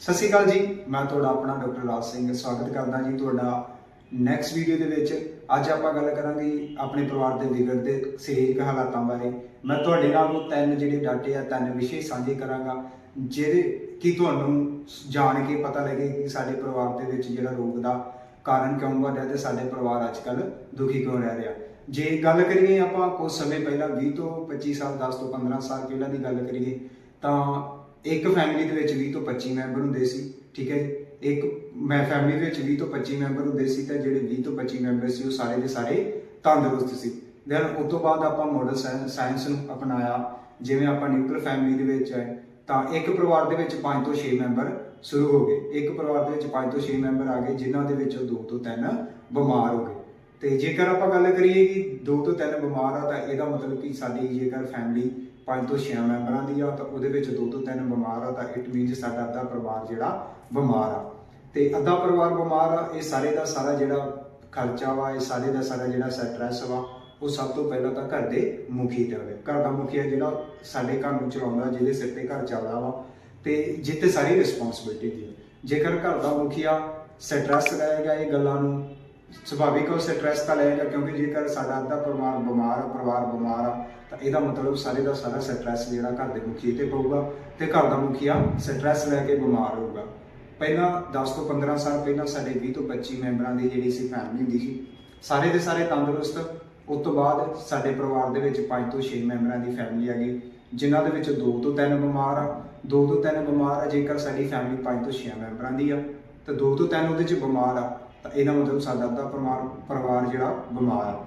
ਸਤਿ ਸ਼੍ਰੀ ਅਕਾਲ ਜੀ, ਮੈਂ ਤੁਹਾਡਾ ਆਪਣਾ ਡਾਕਟਰ ਰਾਜ ਸਿੰਘ ਸਵਾਗਤ ਕਰਦਾ ਜੀ ਤੁਹਾਡਾ ਨੈਕਸਟ ਵੀਡੀਓ ਦੇ ਵਿੱਚ। ਅੱਜ ਆਪਾਂ ਗੱਲ ਕਰਾਂਗੇ ਆਪਣੇ ਪਰਿਵਾਰ ਦੇ ਵਿਗੜਦੇ ਸਰੀਰਕ ਹਾਲਾਤਾਂ ਬਾਰੇ। ਮੈਂ ਤੁਹਾਡੇ ਨਾਲ ਉਹ ਤਿੰਨ ਜਿਹੜੇ ਡਾਟੇ ਆ, ਤਿੰਨ ਵਿਸ਼ੇ ਸਾਂਝੇ ਕਰਾਂਗਾ, ਜਿਹੜੇ ਕਿ ਤੁਹਾਨੂੰ ਜਾਣ ਕੇ ਪਤਾ ਲੱਗੇ ਕਿ ਸਾਡੇ ਪਰਿਵਾਰ ਦੇ ਵਿੱਚ ਜਿਹੜਾ ਰੋਗ ਦਾ ਕਾਰਨ ਕਿਉਂ ਬਣ ਰਿਹਾ ਤੇ ਸਾਡੇ ਪਰਿਵਾਰ ਅੱਜ ਕੱਲ ਦੁਖੀ ਕਿਉਂ ਰਹਿ ਰਿਹਾ। ਜੇ ਗੱਲ ਕਰੀਏ ਆਪਾਂ ਕੁਝ ਸਮੇਂ ਪਹਿਲਾਂ 20 ਤੋਂ 25 ਸਾਲ 10 ਤੋਂ 15 ਸਾਲ ਪਹਿਲਾਂ ਦੀ ਗੱਲ ਕਰੀਏ, ਤਾਂ ਇੱਕ ਫੈਮਿਲੀ ਦੇ ਵਿੱਚ 20 ਤੋਂ 25 ਮੈਂਬਰ ਹੁੰਦੇ ਸੀ, ਠੀਕ ਹੈ ਜੀ? ਇੱਕ ਮੈਂ ਫੈਮਿਲੀ ਦੇ ਵਿੱਚ 20 ਤੋਂ 25 ਮੈਂਬਰ ਹੁੰਦੇ ਸੀ ਤਾਂ ਜਿਹੜੇ 20 ਤੋਂ 25 ਮੈਂਬਰ ਸੀ ਉਹ ਸਾਰੇ ਦੇ ਸਾਰੇ ਤੰਦਰੁਸਤ ਸੀ। ਦੈਨ ਉਸ ਤੋਂ ਬਾਅਦ ਆਪਾਂ ਮਾਡਲ ਸਾਇੰਸ ਨੂੰ ਅਪਣਾਇਆ, ਜਿਵੇਂ ਆਪਾਂ ਨਿਊਕਲੀਅਰ ਫੈਮਿਲੀ ਦੇ ਵਿੱਚ ਆਏ ਤਾਂ ਇੱਕ ਪਰਿਵਾਰ ਦੇ ਵਿੱਚ 5 ਤੋਂ 6 ਮੈਂਬਰ ਸ਼ੁਰੂ ਹੋ ਗਏ। ਇੱਕ ਪਰਿਵਾਰ ਦੇ ਵਿੱਚ 5 ਤੋਂ 6 ਮੈਂਬਰ ਆ ਗਏ, ਜਿਨ੍ਹਾਂ ਦੇ ਵਿੱਚੋਂ 2 ਤੋਂ 3 ਬਿਮਾਰ ਹੋ ਗਏ। ਤੇ ਜੇਕਰ ਆਪਾਂ ਗੱਲ ਕਰੀਏ ਕਿ ਦੋ ਤੋਂ ਤਿੰਨ ਬਿਮਾਰ ਆ, ਤਾਂ ਇਹਦਾ ਮਤਲਬ ਕਿ ਸਾਡੀ ਜੇਕਰ ਫੈਮਿਲੀ ਪੰਜ ਤੋਂ 6 ਮੈਂਬਰਾਂ ਦੀ ਆ, ਤਾਂ ਉਹਦੇ ਵਿੱਚ ਦੋ ਤੋਂ ਤਿੰਨ ਬਿਮਾਰ ਆ, ਤਾਂ ਇਟ ਮੀਨਸ ਸਾਡਾ ਅੱਧਾ ਪਰਿਵਾਰ ਜਿਹੜਾ ਬਿਮਾਰ ਆ। ਤੇ ਅੱਧਾ ਪਰਿਵਾਰ ਬਿਮਾਰ ਆ, ਇਹ ਸਾਰੇ ਦਾ ਸਾਰਾ ਜਿਹੜਾ ਖਰਚਾ ਵਾ, ਇਹ ਸਾਰੇ ਦਾ ਸਾਰਾ ਜਿਹੜਾ ਸਟ੍ਰੈਸ ਵਾ, ਉਹ ਸਭ ਤੋਂ ਪਹਿਲਾਂ ਤਾਂ ਘਰ ਦੇ ਮੁਖੀ ਤੇ ਹੋਵੇ ਘਰ ਦਾ ਮੁਖੀਆ ਜਿਹੜਾ ਸਾਡੇ ਘਰ ਨੂੰ ਚਲਾਉਂਦਾ, ਜਿਹਦੇ ਸਿਰ ਤੇ ਘਰ ਚੱਲਦਾ ਵਾ, ਤੇ ਜਿੱਤੇ ਸਾਰੀ ਰਿਸਪੌਂਸਿਬਿਲਟੀ ਦੀ ਜੇਕਰ ਘਰ ਦਾ ਮੁਖੀਆ ਸਟ੍ਰੈਸ ਰਹੇਗਾ ਇਹ ਗੱਲਾਂ ਨੂੰ ਸੁਭਾਵਿਕ ਉਹ ਸਟ੍ਰੈਸ ਤਾਂ ਲਏਗਾ ਕਿਉਂਕਿ ਜੇਕਰ ਸਾਡਾ ਅੱਧਾ ਪਰਿਵਾਰ ਬਿਮਾਰ ਆ, ਪਰਿਵਾਰ ਬਿਮਾਰ ਆ, ਤਾਂ ਇਹਦਾ ਮਤਲਬ ਸਾਰੇ ਦਾ ਸਾਰਾ ਸਟ੍ਰੈਸ ਜਿਹੜਾ ਘਰ ਦੇ ਮੁਖੀ ਤੇ ਪਊਗਾ ਤੇ ਘਰ ਦਾ ਮੁਖੀਆ ਸਟ੍ਰੈਸ ਲੈ ਕੇ ਬਿਮਾਰ ਹੋਊਗਾ। ਪਹਿਲਾਂ 10 ਤੋਂ 15 ਸਾਲ ਪਹਿਲਾਂ ਸਾਡੇ 20 ਤੋਂ 25 ਮੈਂਬਰਾਂ ਦੀ ਜਿਹੜੀ ਸੀ ਫੈਮਿਲੀ ਹੁੰਦੀ ਸੀ, ਸਾਰੇ ਦੇ ਸਾਰੇ ਤੰਦਰੁਸਤ। ਉਸ ਤੋਂ ਬਾਅਦ ਸਾਡੇ ਪਰਿਵਾਰ ਦੇ ਵਿੱਚ 5 ਤੋਂ 6 ਮੈਂਬਰਾਂ ਦੀ ਫੈਮਿਲੀ ਆ ਗਈ ਜਿਨ੍ਹਾਂ ਦੇ ਵਿੱਚ 2 ਤੋਂ 3 ਬਿਮਾਰ ਆ। 2 ਤੋਂ 3 ਬਿਮਾਰ ਆ ਜੇਕਰ ਸਾਡੀ ਫੈਮਿਲੀ 5 ਤੋਂ 6 ਮੈਂਬਰਾਂ ਦੀ ਆ, ਤਾਂ 2 ਤੋਂ 3 ਉਹਦੇ ਚ ਬਿਮਾਰ ਆ। ਤਾਂ ਇਹਦਾ ਮਤਲਬ ਸਾਡਾ ਅੱਧਾ ਪਰਿਵਾਰ ਪਰਿਵਾਰ ਜਿਹੜਾ ਬਿਮਾਰ ਆ।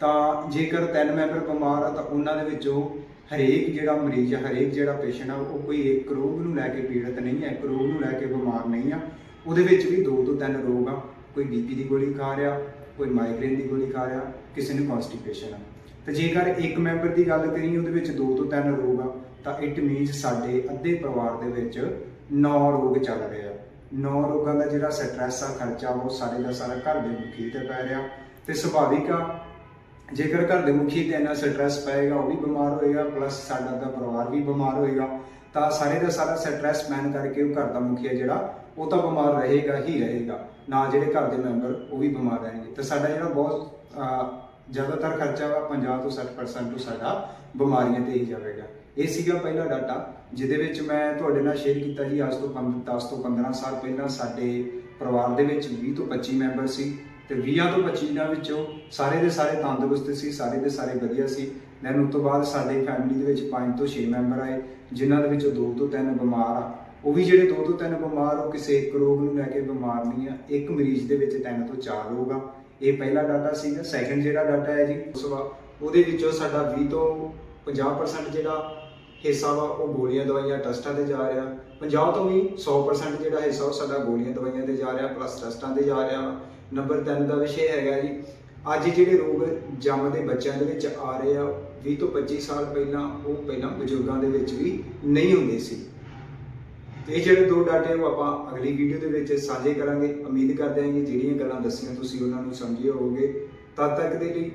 ਤਾਂ ਜੇਕਰ ਤਿੰਨ ਮੈਂਬਰ ਬਿਮਾਰ ਆ ਤਾਂ ਉਹਨਾਂ ਦੇ ਵਿੱਚੋਂ ਹਰੇਕ ਜਿਹੜਾ ਮਰੀਜ਼ ਆ, ਹਰੇਕ ਜਿਹੜਾ ਪੇਸ਼ੈਂਟ ਆ, ਉਹ ਕੋਈ ਇੱਕ ਰੋਗ ਨੂੰ ਲੈ ਕੇ ਪੀੜਤ ਨਹੀਂ ਹੈ ਇੱਕ ਰੋਗ ਨੂੰ ਲੈ ਕੇ ਬਿਮਾਰ ਨਹੀਂ ਆ। ਉਹਦੇ ਵਿੱਚ ਵੀ ਦੋ ਤੋਂ ਤਿੰਨ ਰੋਗ ਆ। ਕੋਈ ਬੀਪੀ ਦੀ ਗੋਲੀ ਖਾ ਰਿਹਾ, ਕੋਈ ਮਾਈਗ੍ਰੇਨ ਦੀ ਗੋਲੀ ਖਾ ਰਿਹਾ, ਕਿਸੇ ਨੂੰ ਕਨਸਟੀਪੇਸ਼ਨ ਆ। ਤੇ ਜੇਕਰ ਇੱਕ ਮੈਂਬਰ ਦੀ ਗੱਲ ਕਰੀਏ, ਉਹਦੇ ਵਿੱਚ ਦੋ ਤੋਂ ਤਿੰਨ ਰੋਗ ਆ, ਤਾਂ ਇਟ ਮੀਨਸ ਸਾਡੇ ਅੱਧੇ ਪਰਿਵਾਰ ਦੇ ਵਿੱਚ ਨੌ ਰੋਗ ਚੱਲ ਰਹੇ ਆ। ਨੌ ਰੋਗਾਂ ਦਾ ਜਿਹੜਾ ਸਟ੍ਰੈਸ ਆ, ਖਰਚਾ, ਉਹ ਸਾਰੇ ਦਾ ਸਾਰਾ ਘਰ ਦੇ ਮੁਖੀ ਤੇ ਪੈ ਰਿਹਾ। ਤੇ ਸੁਭਾਵਿਕ ਆ, ਜੇਕਰ ਘਰ ਦੇ ਮੁਖੀ ਤੇ ਇੰਨਾ ਸਟ੍ਰੈਸ ਪਏਗਾ, ਉਹ ਵੀ ਬਿਮਾਰ ਹੋਏਗਾ ਪਲੱਸ ਸਾਡਾ ਦਾ ਪਰਿਵਾਰ ਵੀ ਬਿਮਾਰ ਹੋਏਗਾ। ਤਾਂ ਸਾਰੇ ਦਾ ਸਾਰਾ ਸਟ੍ਰੈਸ ਮੈਨ ਕਰਕੇ ਉਹ ਘਰ ਦਾ ਮੁਖੀਆ ਜਿਹੜਾ, ਉਹ ਤਾਂ ਬਿਮਾਰ ਰਹੇਗਾ ਹੀ ਰਹੇਗਾ। ਨਾ ਜਿਹੜੇ ਘਰ ਦੇ ਮੈਂਬਰ ਉਹ ਵੀ ਬਿਮਾਰ ਰਹਿਣਗੇ। ਤੇ ਸਾਡਾ ਜਿਹੜਾ ਬਹੁਤ ਜ਼ਿਆਦਾਤਰ ਖਰਚਾ ਵਾ 50 ਤੋਂ 60% ਤੋਂ ਸਾਡਾ ਬਿਮਾਰੀਆਂ ਤੇ ਹੀ ਜਾਵੇਗਾ। ਇਹ ਸੀਗਾ ਪਹਿਲਾ ਡਾਟਾ, ਜਿਹਦੇ ਵਿੱਚ ਮੈਂ ਤੁਹਾਡੇ ਨਾਲ ਸ਼ੇਅਰ ਕੀਤਾ ਜੀ। ਅੱਜ ਤੋਂ 15 10 ਤੋਂ 15 ਸਾਲ ਪਹਿਲਾਂ ਸਾਡੇ ਪਰਿਵਾਰ ਦੇ ਵਿੱਚ 20 ਤੋਂ 25 ਮੈਂਬਰ ਸੀ ਤੇ 20 ਤੋਂ 25 ਦੇ ਵਿੱਚੋਂ ਸਾਰੇ ਦੇ ਸਾਰੇ ਤੰਦਰੁਸਤ ਸੀ, ਸਾਰੇ ਦੇ ਸਾਰੇ ਵਧੀਆ ਸੀ। ਦੈਨ ਉਸ ਤੋਂ ਬਾਅਦ ਸਾਡੇ ਫੈਮਿਲੀ ਦੇ ਵਿੱਚ 5 ਤੋਂ 6 ਮੈਂਬਰ ਆਏ, ਜਿਨ੍ਹਾਂ ਦੇ ਵਿੱਚੋਂ 2 ਤੋਂ 3 ਬਿਮਾਰ ਆ। ਉਹ ਵੀ ਜਿਹੜੇ 2 ਤੋਂ 3 ਬਿਮਾਰ, ਉਹ ਕਿਸੇ ਇੱਕ ਰੋਗ ਨੂੰ ਲੈ ਕੇ ਬਿਮਾਰ ਨਹੀਂ ਆ। ਇੱਕ ਮਰੀਜ਼ ਦੇ ਵਿੱਚ 3 ਤੋਂ 4 ਰੋਗ ਆ। ਇਹ ਪਹਿਲਾ ਡਾਟਾ ਸੀਗਾ ਸੈਕੰਡ ਜਿਹੜਾ ਡਾਟਾ ਹੈ ਜੀ, ਉਸ ਵਾ ਉਹਦੇ ਵਿੱਚੋਂ ਸਾਡਾ 20 ਤੋਂ 50% ਜਿਹੜਾ ਹਿੱਸਾ ਵਾ, ਉਹ ਗੋਲੀਆਂ, ਦਵਾਈਆਂ, ਟੈਸਟਾਂ ਤੇ ਜਾ ਰਿਹਾ। 50 ਤੋਂ ਵੀ 100% ਜਿਹੜਾ ਹਿੱਸਾ, ਉਹ ਸਾਡਾ ਗੋਲੀਆਂ, ਦਵਾਈਆਂ ਤੇ ਜਾ ਰਿਹਾ ਪਲੱਸ ਟੈਸਟਾਂ ਤੇ ਜਾ ਰਿਹਾ ਨੰਬਰ 3 ਦਾ ਵਿਸ਼ੇ ਹੈਗਾ ਜੀ, ਅੱਜ ਜਿਹੜੇ ਰੋਗ ਜੰਮਦੇ ਬੱਚਿਆਂ ਦੇ ਵਿੱਚ ਆ ਰਹੇ ਆ 20 ਤੋਂ 25 ਸਾਲ ਪਹਿਲਾਂ, ਉਹ ਪਹਿਲਾਂ ਬਜ਼ੁਰਗਾਂ ਦੇ ਵਿੱਚ ਵੀ ਨਹੀਂ ਹੁੰਦੇ ਸੀ। ਤੇ ਇਹ ਜਿਹੜੇ ਦੋ ਡਾਟੇ ਉਹ ਆਪਾਂ ਅਗਲੀ ਵੀਡੀਓ ਦੇ ਵਿੱਚ ਸਾਂਝੇ ਕਰਾਂਗੇ। ਉਮੀਦ ਕਰਦੇ ਹਾਂ ਕਿ ਜਿਹੜੀਆਂ ਗੱਲਾਂ ਦੱਸੀਆਂ ਤੁਸੀਂ ਉਹਨਾਂ ਨੂੰ ਸਮਝੇ ਹੋਵੋਗੇ। ਤਦ ਤੱਕ ਦੇ ਲਈ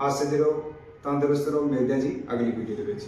ਹਾਸੇ ਦੇ ਰਹੋ, ਤੰਦਰੁਸਤ ਰਹੋ। ਮਿਲਦੇ ਹਾਂ ਜੀ ਅਗਲੀ ਵੀਡੀਓ ਦੇ ਵਿੱਚ।